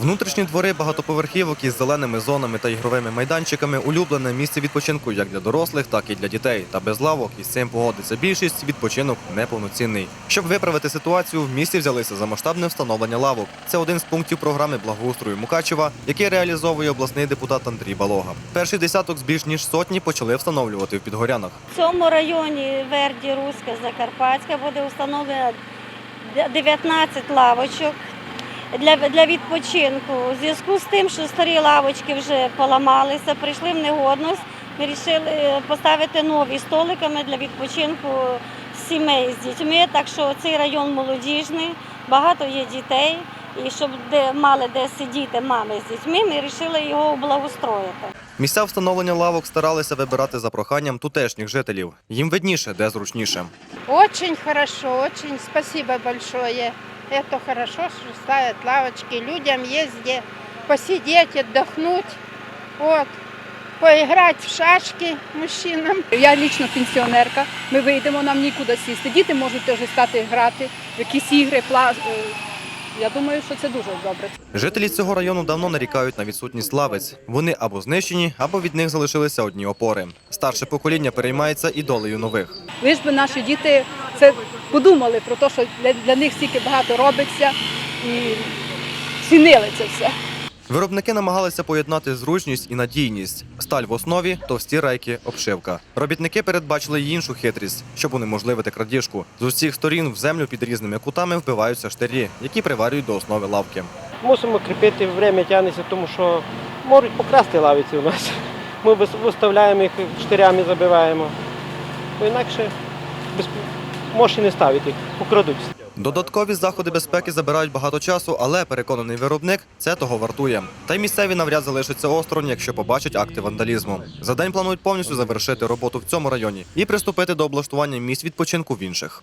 Внутрішні двори багатоповерхівок із зеленими зонами та ігровими майданчиками улюблене місце відпочинку як для дорослих, так і для дітей. Та без лавок із цим погодиться більшість. Відпочинок неповноцінний. Щоб виправити ситуацію, в місті взялися за масштабне встановлення лавок. Це один з пунктів програми благоустрою Мукачева, який реалізовує обласний депутат Андрій Балога. Перший десяток з більш ніж сотні почали встановлювати в Підгорянах. В цьому районі Верді Руська Закарпатська буде встановлено 19 лавочок для, для відпочинку. У зв'язку з тим, що старі лавочки вже поламалися, прийшли в негодність, ми вирішили поставити нові столиками для відпочинку сімей з дітьми. Так що цей район молодіжний, багато є дітей. І щоб де мали де сидіти мами з дітьми, ми вирішили його облагостроїти. Місця встановлення лавок старалися вибирати за проханням тутешніх жителів. Їм видніше, де зручніше. Очень хорошо, очень спасибо большое. Это хорошо, что ставят лавочки. Людям есть где посидеть, отдохнуть. Вот. Поиграть в шашки мужчинам. Я лічно пенсіонерка. Ми вийдемо, нам нікуди сісти. Діти можуть теж стати грати в якісь ігри, пла... е, Я думаю, що це дуже добре. Жителі цього району давно нарікають на відсутність лавиць. Вони або знищені, або від них залишилися одні опори. Старше покоління переймається і долею нових. Ви ж би наші діти це подумали про те, що для, для них стільки багато робиться і цінили це все. Виробники намагалися поєднати зручність і надійність. Сталь в основі, товсті рейки, обшивка. Робітники передбачили й іншу хитрість, щоб унеможливити крадіжку. З усіх сторін в землю під різними кутами вбиваються штирі, які приварюють до основи лавки. Мусимо кріпити, время тягнеться, тому що можуть покрасти лавиці у нас. Ми виставляємо їх, штирями забиваємо. Бо інакше без... можеш і не ставити, покрадуть. Додаткові заходи безпеки забирають багато часу, але переконаний виробник це того вартує. Та й місцеві навряд залишаться осторонь, якщо побачать акти вандалізму. За день планують повністю завершити роботу в цьому районі і приступити до облаштування місць відпочинку в інших.